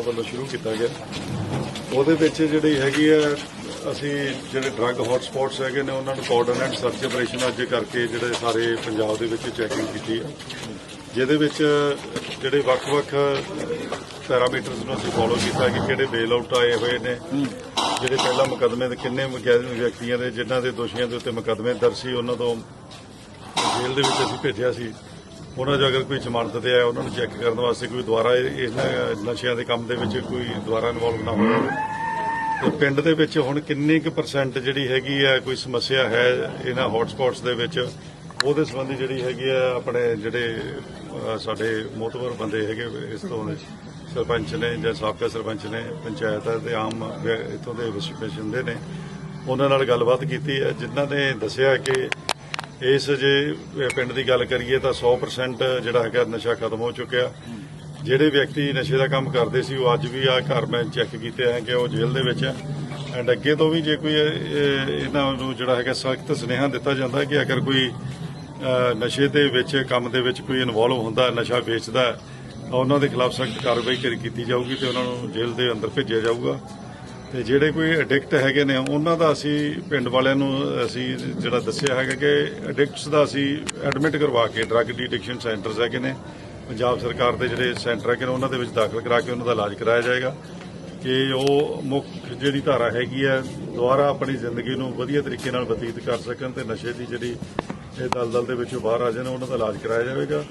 ਵੱਲੋਂ ਸ਼ੁਰੂ ਕੀਤਾ ਗਿਆ। ਉਹਦੇ ਵਿੱਚ ਜਿਹੜੀ ਹੈਗੀ ਆ, ਅਸੀਂ ਜਿਹੜੇ ਡਰੱਗ ਹੌਟ ਹੈਗੇ ਨੇ, ਉਹਨਾਂ ਨੂੰ ਕੋਆਰਡੀਨੇਟ ਸਰਚ ਆਪਰੇਸ਼ਨ ਅੱਜ ਕਰਕੇ ਜਿਹੜੇ ਸਾਰੇ ਪੰਜਾਬ ਦੇ ਵਿੱਚ ਚੈਕਿੰਗ ਕੀਤੀ ਆ। ਜਿਹਦੇ ਵਿੱਚ ਜਿਹੜੇ ਵੱਖ-ਵੱਖ ਪੈਰਾਮੀਟਰਸ ਨੂੰ ਅਸੀਂ ਫੋਲੋ ਕੀਤਾ ਕਿ ਕਿਹੜੇ ਬੇਲ ਆਊਟ ਆਏ ਹੋਏ ਨੇ। ਜਿਹੜੇ ਪਹਿਲਾਂ ਮੁਕੱਦਮੇ ਦੇ ਕਿੰਨੇ ਵਿਅਕਤੀਆਂ ਦੇ, ਜਿਨ੍ਹਾਂ ਦੇ ਦੋਸ਼ੀਆਂ ਦੇ ਉੱਤੇ ਮੁਕੱਦਮੇ ਦਰਜ ਸੀ, ਉਹਨਾਂ ਤੋਂ ਜੇਲ੍ਹ ਦੇ ਵਿੱਚ ਅਸੀਂ ਭੇਜਿਆ ਸੀ। ਉਹਨਾਂ 'ਚ ਅਗਰ ਕੋਈ ਜ਼ਮਾਨਤ ਤੇ ਆਇਆ, ਉਹਨਾਂ ਨੂੰ ਚੈੱਕ ਕਰਨ ਵਾਸਤੇ ਕੋਈ ਦੁਬਾਰਾ ਇਹ- ਇਹਨਾਂ ਨਸ਼ਿਆਂ ਦੇ ਕੰਮ ਦੇ ਵਿੱਚ ਕੋਈ ਦੁਬਾਰਾ ਇਨਵੋਲਵ ਨਾ ਹੋਵੇ। ਤੇ ਪਿੰਡ ਦੇ ਵਿੱਚ ਹੁਣ ਕਿੰਨੀ ਕੁ ਪਰਸੈਂਟ ਜਿਹੜੀ ਹੈਗੀ ਆ, ਕੋਈ ਸਮੱਸਿਆ ਹੈ ਇਹਨਾਂ ਹੌਟ ਦੇ ਵਿੱਚ, ਉਹਦੇ ਸੰਬੰਧੀ ਜਿਹੜੀ ਹੈਗੀ ਆ, ਆਪਣੇ ਜਿਹੜੇ ਸਾਡੇ ਮੋਤਬਰ ਬੰਦੇ ਹੈਗੇ ਇਸ ਤੋਂ ਸਰਪੰਚ ਨੇ ਜਾਂ ਸਾਬਕਾ ਸਰਪੰਚ ਨੇ, ਪੰਚਾਇਤ ਦੇ ਆਮ ਵਿਅ- ਇੱਥੋਂ ਦੇ ਵਸਿੰਦੇ ਨੇ, ਉਹਨਾਂ ਨਾਲ ਗੱਲਬਾਤ ਕੀਤੀ ਹੈ, ਜਿਨ੍ਹਾਂ ਨੇ ਦੱਸਿਆ ਕਿ ਇਸ ਜੇ ਪਿੰਡ ਦੀ ਗੱਲ ਕਰੀਏ ਤਾਂ 100% ਜਿਹੜਾ ਹੈਗਾ ਨਸ਼ਾ ਖਤਮ ਹੋ ਚੁੱਕਿਆ। ਜਿਹੜੇ ਵਿਅਕਤੀ ਨਸ਼ੇ ਦਾ ਕੰਮ ਕਰਦੇ ਸੀ, ਉਹ ਅੱਜ ਵੀ ਆ ਘਰ ਮੈਂ ਚੈੱਕ ਕੀਤੇ ਹੈ ਕਿ ਉਹ ਜੇਲ੍ਹ ਦੇ ਵਿੱਚ ਹੈ ਐਂਡ ਅੱਗੇ ਤੋਂ ਵੀ ਜੇ ਕੋਈ ਇਹਨਾਂ ਨੂੰ ਜਿਹੜਾ ਹੈਗਾ ਸਖਤ ਸੁਨੇਹਾ ਦਿੱਤਾ ਜਾਂਦਾ ਕਿ ਅਗਰ ਕੋਈ ਨਸ਼ੇ ਦੇ ਵਿੱਚ, ਕੰਮ ਦੇ ਵਿੱਚ ਕੋਈ ਇਨਵੋਲਵ ਹੁੰਦਾ, ਨਸ਼ਾ ਵੇਚਦਾ, ਤਾਂ ਉਹਨਾਂ ਦੇ ਖਿਲਾਫ ਸਖਤ ਕਾਰਵਾਈ ਕਰ- ਕੀਤੀ ਜਾਊਗੀ ਤੇ ਉਹਨਾਂ ਨੂੰ ਜੇਲ੍ਹ ਦੇ ਅੰਦਰ ਭੇਜਿਆ ਜਾਊਗਾ। ਤੇ ਜਿਹੜੇ ਕੋਈ ਐਡਿਕਟ ਹੈਗੇ ਨੇ, ਉਹਨਾਂ ਦਾ ਅਸੀਂ ਪਿੰਡ ਵਾਲਿਆਂ ਨੂੰ ਅਸੀਂ ਜਿਹੜਾ ਦੱਸਿਆ ਹੈਗਾ ਕਿ ਐਡਿਕਟਸ ਦਾ ਅਸੀਂ ਐਡਮਿਟ ਕਰਵਾ ਕੇ ਡਰੱਗ ਡੀਟੈਕਸ਼ਨ ਸੈਂਟਰਸ ਹੈਗੇ ਨੇ। ਪੰਜਾਬ ਸਰਕਾਰ ਦੇ ਜਿਹੜੇ ਸੈਂਟਰ ਹੈਗੇ ਨੇ, ਉਹਨਾਂ ਦੇ ਵਿੱਚ ਦਾਖਲ ਕਰਾ ਕੇ ਉਹਨਾਂ ਦਾ ਇਲਾਜ ਕਰਾਇਆ ਜਾਏਗਾ। ਕਿ ਉਹ ਮੁੱਖ ਜਿਹੜੀ ਧਾਰਾ ਹੈਗੀ ਹੈ, ਦੁਬਾਰਾ ਆਪਣੀ ਜ਼ਿੰਦਗੀ ਨੂੰ ਵਧੀਆ ਤਰੀਕੇ ਨਾਲ ਬਤੀਤ ਕਰ ਸਕਣ ਤੇ ਨਸ਼ੇ ਦੀ ਜਿਹੜੀ ਇਹ ਦਲਦਲ ਦੇ ਵਿੱਚੋਂ ਬਾਹਰ ਆ ਜਾਣ, ਉਹਨਾਂ ਦਾ ਇਲਾਜ ਕਰਾਇਆ ਜਾਵੇਗਾ।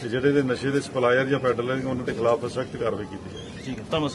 ਤੇ ਜਿਹੜੇ ਦੇ ਨਸ਼ੇ ਦੇ ਸਪਲਾਇਰ ਜਾਂ ਪੈਡਲਰ ਉਹਨਾਂ ਦੇ ਖਿਲਾਫ ਸਖਤ ਕਾਰਵਾਈ ਕੀਤੀ ਜਾਏਗੀ ਠੀਕ ਹੈ, ਧੰਨਵਾਦ